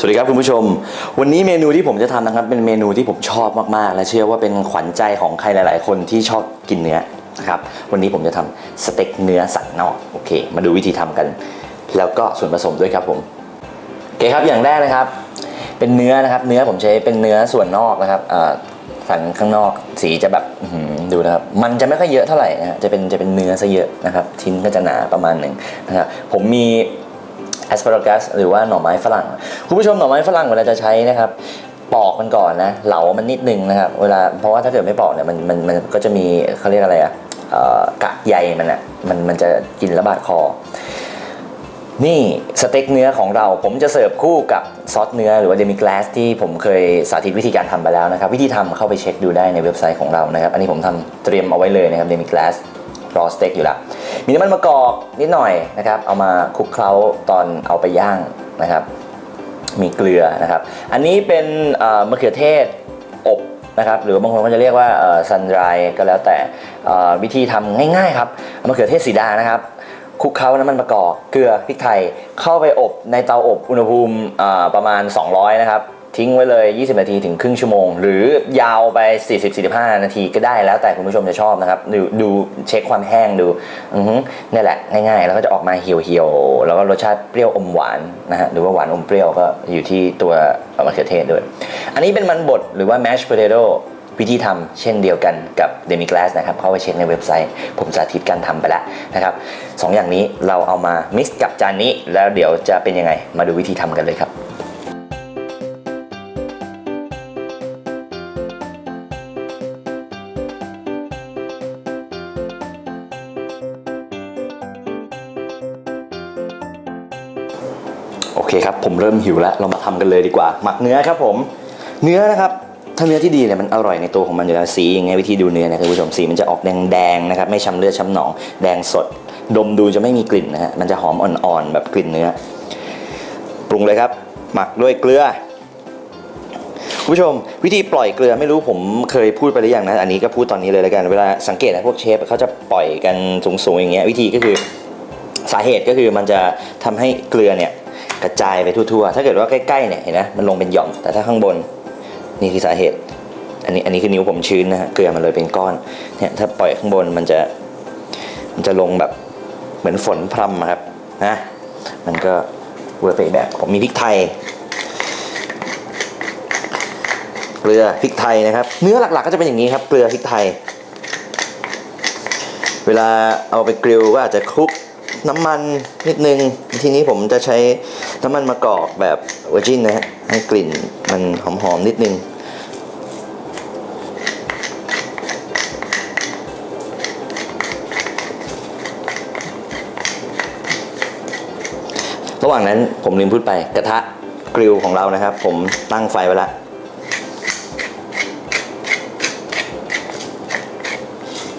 สวัสดีครับคุณผู้ชม วันนี้เมนูที่ผมจะทำนะครับเป็นเมนูที่ผมชอบมากๆ และเชื่อว่าเป็นขวัญใจของใครหลาย ๆ คนที่ชอบกินเนื้อนะครับวันนี้ผมจะทำสเต็กเนื้อสันนอกโอเค มาดูวิธีทำกัน แล้วก็ส่วนผสมด้วยครับผมโอเคครับอย่างแรกนะครับ เป็นเนื้อนะครับ เนื้อผมใช้เป็นเนื้อส่วนนอกนะครับสันข้างนอกสีจะแบบดูนะครับมันจะไม่ค่อยเยอะเท่าไหร่นะฮะจะเป็นจะเป็นเนื้อซะเยอะนะครับ ชิ้นก็จะหนาประมาณหนึ่งนะครับผมมี แอสพารากัสหรือว่าหน่อไม้ฝรั่ง คุณผู้ชมหน่อไม้ฝรั่งเวลาจะใช้นะครับปอกมันก่อนนะ เหลามันนิดนึงนะครับ เวลาเพราะว่าถ้าเกิดไม่ปอกเนี่ยมันมันมันก็จะมีเขาเรียกอะไรอะเอ่อกากใยมันอะมันมันจะกินระบาดคอ นี่สเต็กเนื้อของเราผมจะเสิร์ฟคู่กับซอสเนื้อหรือว่าเดมิกลาสที่ผมเคยสาธิตวิธีการทำไปแล้วนะครับ วิธีทำเข้าไปเช็คดูได้ในเว็บไซต์ของเรานะครับ อันนี้ผมทำเตรียมเอาไว้เลยนะครับเดมิกลาส รอสเต็กอยู่แล้ว มีน้ำมันมะกอกนิดหน่อยนะครับ เอามาคลุกเคล้าตอนเอาไปย่างนะครับ มีเกลือนะครับ อันนี้เป็นมะเขือเทศอบนะครับหรือบางคนก็จะเรียกว่าซันไรก็แล้วแต่วิธีทำง่ายๆครับมะเขือเทศสีดานะครับคลุกเคล้าน้ำมันมะกอกเกลือพริกไทยเข้าไปอบในเตาอบอุณหภูมิประมาณ 200 นะครับ ทิ้งไว้เลย 20 นาทีถึงครึ่งชั่วโมง หรือยาวไป 40-45 นาทีก็ได้แล้วแต่คุณผู้ชมจะชอบนะครับ ดูดูเช็คความแห้งดูอือฮึนี่แหละง่ายๆ แล้วก็จะออกมาเหี่ยวๆ แล้วก็รสชาติเปรี้ยวอมหวานนะฮะหรือว่าหวานอมเปรี้ยวก็อยู่ที่ตัวมะเขือเทศด้วย อันนี้เป็นมันบดหรือว่า mashed potato วิธีทำเช่นเดียวกันกับ demi glass นะครับ เข้าไปเช็คในเว็บไซต์ ผมสาธิตการทำไปแล้วนะครับสองอย่างนี้เราเอามา mix กับจานนี้ แล้วเดี๋ยวจะเป็นยังไงมาดูวิธีทำกันเลยครับ ผมเริ่มหิวแล้ว เรามาทำกันเลยดีกว่า หมักเนื้อครับผม เนื้อนะครับ ถ้าเนื้อที่ดีเนี่ยมันอร่อยในตัวของมันอยู่แล้วสีอย่างเงี้ยวิธีดูเนื้อเนยคุณผู้ชมสีมันจะออกแดงๆนะครับไม่ช้ำเลือดช้ำหนอง แดงสด ดมดูจะไม่มีกลิ่นนะฮะมันจะหอมอ่อนๆแบบกลิ่นเนื้อ ปรุงเลยครับ หมักด้วยเกลือคุณผู้ชมวิธีปล่อยเกลือไม่รู้ผมเคยพูดไปหรือยังนะอันนี้ก็พูดตอนนี้เลยแล้วกันเวลาสังเกตนะพวกเชฟเขาจะปล่อยกันสูงๆอย่างเงี้ยวิธีก็คือสาเหตุก็คือมันจะทำให้เกลือเนี่ย กระจายไปทั่วๆ ถ้าเกิดว่าใกล้ๆเนี่ยเห็นไหมมันลงเป็นหย่อม แต่ถ้าข้างบนนี่คือสาเหตุ อันนี้อันนี้คือนิ้วผมชื้นนะฮะเกลือมันเลยเป็นก้อนเนี่ยถ้าปล่อยข้างบนมันจะมันจะลงแบบเหมือนฝนพรำครับนะมันก็เวอร์ไปแบบ ผมมีพริกไทยเกลือพริกไทยนะครับ เนื้อหลักๆก็จะเป็นอย่างนี้ครับเกลือพริกไทย เวลาเอาไปกริลก็อาจจะคลุก น้ำมันนิดนึง ทีนี้ผมจะใช้น้ำมันมะกอกแบบเวอร์จินนะฮะให้กลิ่นมันหอมๆนิดนึงระหว่างนั้นผมลืมพูดไปกระทะกริลของเรานะครับ ผมตั้งไฟไว้แล้ว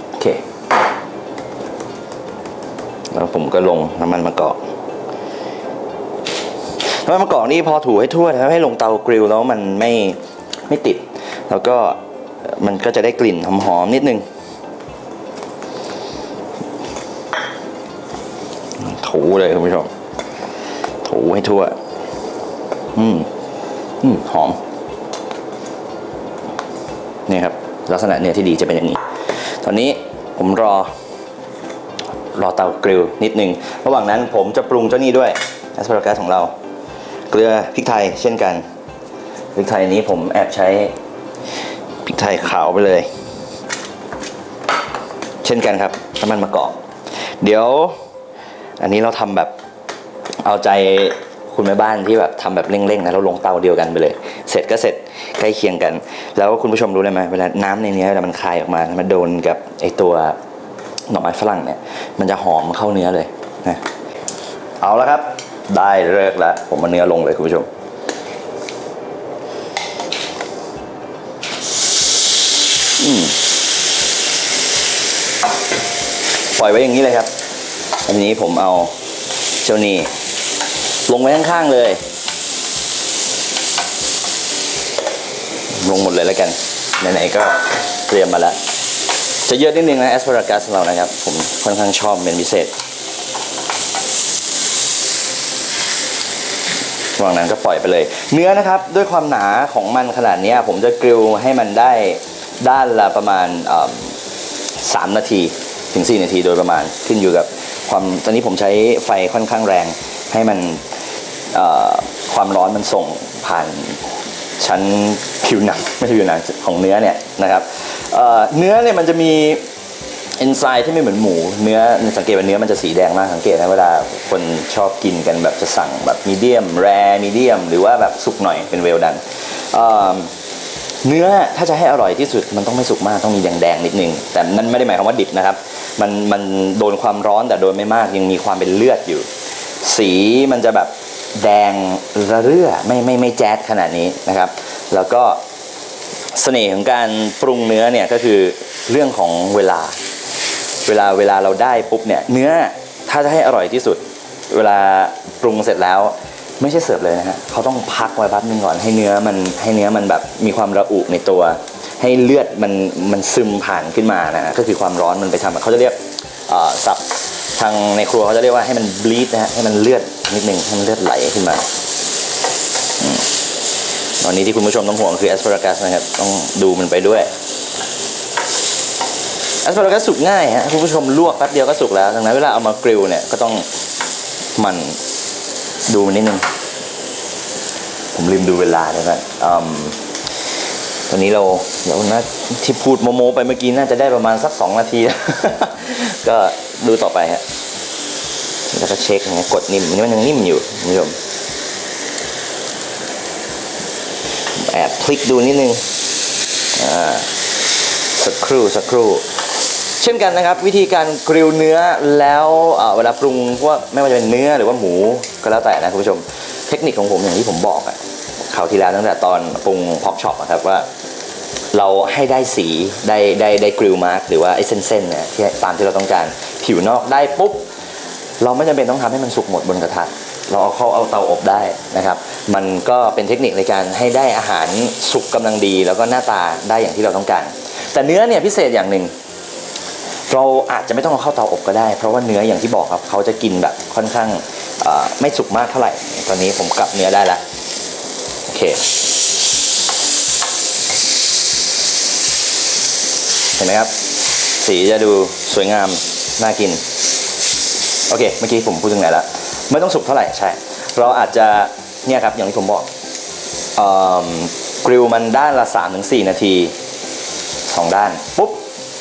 โอเค แล้วผม ก็ลงน้ำมันมะกอกน้ำมันมะกอกนี่พอถูให้ทั่วนะครับให้ลงเตากริลแล้วมันไม่ไม่ติด แล้วก็มันก็จะได้กลิ่นหอมๆนิดนึงถูเลยคุณผู้ชมถูให้ทั่ว อืม อืม หอม นี่ครับ ลักษณะเนื้อที่ดีจะเป็นอย่างนี้ ตอนนี้ผมรอ รอเตากริลนิดนึง ระหว่างนั้นผมจะปรุงเจ้านี้ด้วยแอสพารากัสของเรา เกลือพริกไทยเช่นกัน พริกไทยนี้ผมแอบใช้พริกไทยขาวไปเลย เช่นกันครับน้ำมันมะกอกเดี๋ยว อันนี้เราทำแบบเอาใจคุณแม่บ้านที่แบบทำแบบเร่งๆนะเราลงเตาเดียวกันไปเลย เสร็จก็เสร็จใกล้เคียงกัน แล้วคุณผู้ชมรู้เลยไหมเวลาน้ำในนี้เวลามันคายออกมา มันโดนกับไอตัว หน่อไม้ฝรั่งเนี่ย มันจะหอมเข้าเนื้อเลยนะเอาแล้วครับ ได้เลิกแล้ว ผมมาเนื้อลงเลยคุณผู้ชม อืมปล่อยไว้อย่างนี้เลยครับ อันนี้ผมเอาเจ้านี่ลงไว้ข้างๆเลย ลงหมดเลยแล้วกัน ไหนๆก็เตรียมมาแล้ว จะเยอะนิดนึงนะแอสพารากัสเรานะครับ ผมค่อนข้างชอบเป็นพิเศษระหว่างนั้นก็ปล่อยไปเลย เนื้อนะครับด้วยความหนาของมันขนาดนี้ผมจะกริลให้มันได้ด้านละประมาณสามนาทีถึง 4 นาทีโดยประมาณขึ้นอยู่กับความตอนนี้ผมใช้ไฟค่อนข้างแรงให้มันความร้อนมันส่งผ่านชั้นผิวหนังไม่ใช่ผิวหนังของเนื้อเนี่ยนะครับ เนื้อเนี่ยมันจะมีเอนไซม์ที่ไม่เหมือนหมูเนื้อสังเกตว่าเนื้อมันจะสีแดงมากสังเกตนะเวลาคนชอบกินกันแบบจะสั่งแบบมีเดียมแรมีเดียมหรือว่าแบบสุกหน่อยเป็นเวลดันเนื้อถ้าจะให้อร่อยที่สุดมันต้องไม่สุกมากต้องมีแดงๆนิดนึงแต่นั่นไม่ได้หมายความว่าดิบนะครับ มันมันโดนความร้อนแต่โดนไม่มากยังมีความเป็นเลือดอยู่ สีมันจะแบบแดงระเรื่อไม่ไม่ไม่แจ๊ดขนาดนี้นะครับ แล้วก็ เสน่ห์ของการปรุงเนื้อเนี่ยก็คือเรื่องของเวลา เวลาเวลาเราได้ปุ๊บเนี่ยเนื้อถ้าจะให้อร่อยที่สุด เวลาปรุงเสร็จแล้วไม่ใช่เสิร์ฟเลยนะฮะเขาต้องพักไว้แป๊บนึงก่อนให้เนื้อมันให้เนื้อมันแบบมีความระอุในตัว ให้เลือดมันมันซึมผ่านขึ้นมานะฮะก็คือความร้อนมันไปทำเขาจะเรียกเอ่อศัพท์ทางในครัวเขาจะเรียกว่าให้มัน bleed นะฮะให้มันเลือดนิดนึงให้มันเลือดไหลขึ้นมา ตอนนี้ที่คุณผู้ชมต้องห่วงคือ asparagus นะครับ ต้องดูมันไปด้วยแอสพารากัสสุกง่ายฮะคุณผู้ชมลวกแป๊บเดียวก็สุกแล้วดังนั้นเวลาเอามากริลเนี่ยก็ต้องหมันดูมันนิดนึงผมลืมดูเวลาเลยครับอืมตอนนี้เราเราน่าที่พูดโมโมไปเมื่อกี้น่าจะได้ประมาณสักสองนาที ก็ดูต่อไปฮะแล้วก็เช็คนะกดนิ่มนนี้มันยังนิ่มอยู่คุณผู้ชมแอบพ ลิกดูนิดนึงอ่าสักครู่สักครู่ เช่นกันนะครับ วิธีการกริลเนื้อแล้วเอ่อเวลาปรุงพวกไม่ว่าจะเป็นเนื้อหรือว่าหมูก็แล้วแต่นะคุณผู้ชมเทคนิคของผมอย่างที่ผมบอกอะคราวที่แล้วตั้งแต่ตอนปรุงพอกช็อปครับว่าเราให้ได้สีได้ได้ได้กริลมาร์กหรือว่าไอ้เส้นๆเนี่ยตามที่เราต้องการผิวนอกได้ปุ๊บ เราไม่จำเป็นต้องทำให้มันสุกหมดบนกระทะ เราเอาเข้าเอาเตาอบได้นะครับ มันก็เป็นเทคนิคในการให้ได้อาหารสุกกำลังดี แล้วก็หน้าตาได้อย่างที่เราต้องการ แต่เนื้อเนี่ยพิเศษอย่างหนึ่งเราอาจจะไม่ต้องเอาเข้าเตาอบก็ได้ เพราะว่าเนื้ออย่างที่บอกครับเขาจะกินแบบค่อนข้างไม่สุกมากเท่าไหร่ ตอนนี้ผมกลับเนื้อได้ละโอเคเห็นไหมครับ สีจะดูสวยงามน่ากิน โอเค เมื่อกี้ผมพูดถึงไหนแล้ว ไม่ต้องสุกเท่าไหร่ใช่ เราอาจจะเนี่ยครับอย่างที่ผมบอกกริลมันด้านละ 3-4 นาที 2 ด้าน ปุ๊บ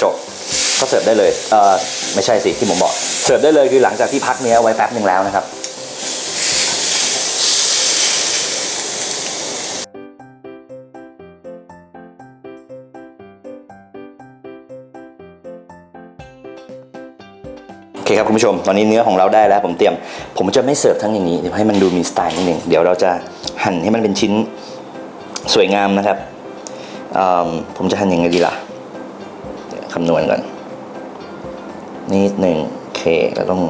จบ ก็เสิร์ฟได้เลยเออไม่ใช่สิที่ผมบอก เสิร์ฟได้เลยคือหลังจากที่พักเนื้อไว้แป๊บหนึ่งแล้วนะครับ ครับคุณผู้ชม ตอนนี้เนื้อของเราได้แล้วผมเตรียม ผมจะไม่เสิร์ฟทั้งอย่างนี้เดี๋ยวให้มันดูมีสไตล์นิดนึงเดี๋ยวเราจะหั่นให้มันเป็นชิ้นสวยงามนะครับ ผมจะหั่นยังไงดีล่ะคำนวณก่อนนิดหนึ่งโอเคเราต้อง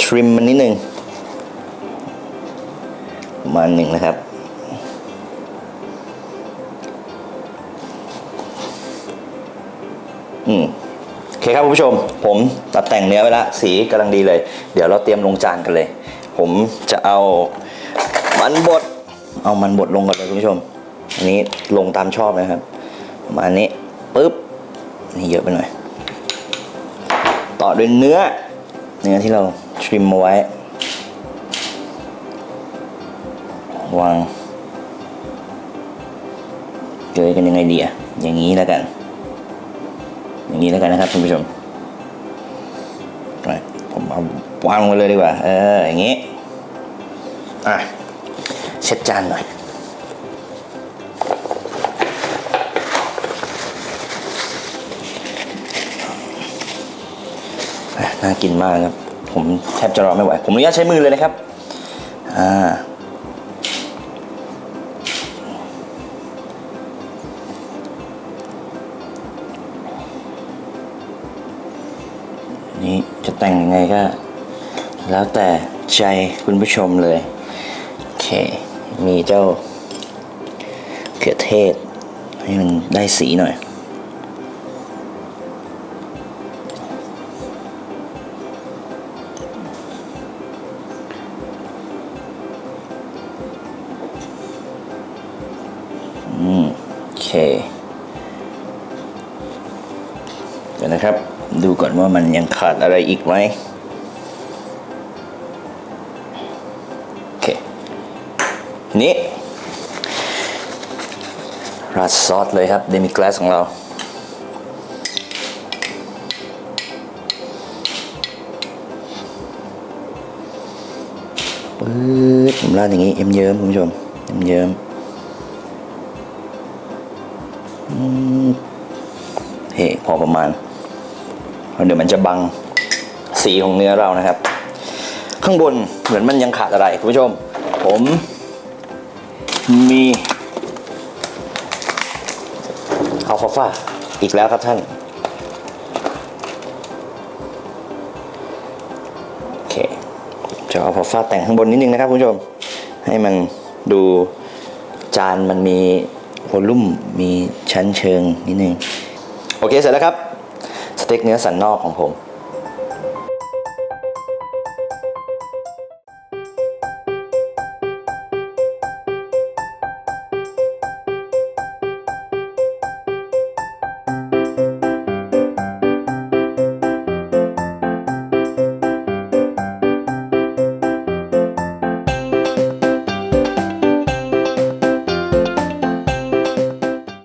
ทริมมันนิดหนึ่งประมาณหนึ่งนะครับอืม คครับคุณผู้ชม ผมตัดแต่งเนื้อไว้ละสีกำลังดีเลย เดี๋ยวเราเตรียมลงจานกันเลย ผมจะเอามันบด เอามันบดลงก่อนเลยคุณผู้ชม อันนี้ลงตามชอบนะครับมาณนี้ปึ๊บนี่เยอะไปหน่อย ต่อด้วยเนื้อ เนื้อที่เราทริมมาไว้ วางเกยกันยังไงดีอะอย่างนี้แล้วกัน อย่างนี้แล้วกันนะครับคุณผู้ชมผมเอาวางลงไปเลยดีกว่า เอออย่างนี้อะเช็ดจานหน่อยน่ากินมากครับ ผมแทบจะรอไม่ไหว ผมอนุญาตใช้มือเลยนะครับ อ่า ใจคุณผู้ชมเลย โอเค มีเจ้าเขือเทศ ให้มันได้สีหน่อยคเดี๋ยนะครับ ดูก่อนว่ามันยังขาดอะไรอีกไหม ราดซอสเลยครับเดมิกลาสของเราปื๊ดผมราดอย่างนี้เยิ้มเยิ้มคุณผู้ชมเยิ้มเยิ้มเฮ้พอประมาณเดี๋ยวมันจะบังสีของเนื้อเรานะครับ ข้างบนเหมือนมันยังขาดอะไรคุณผู้ชม ผมมี อัลฟาฟาอีกแล้วครับท่าน โอเค จะเอาพอฟาแต่งข้างบนนิดนึงนะครับคุณผู้ชม ให้มันดูจานมันมีวอลลุ่มมีชั้นเชิงนิดนึง โอเคเสร็จแล้วครับ สเต็กเนื้อสันนอกของผม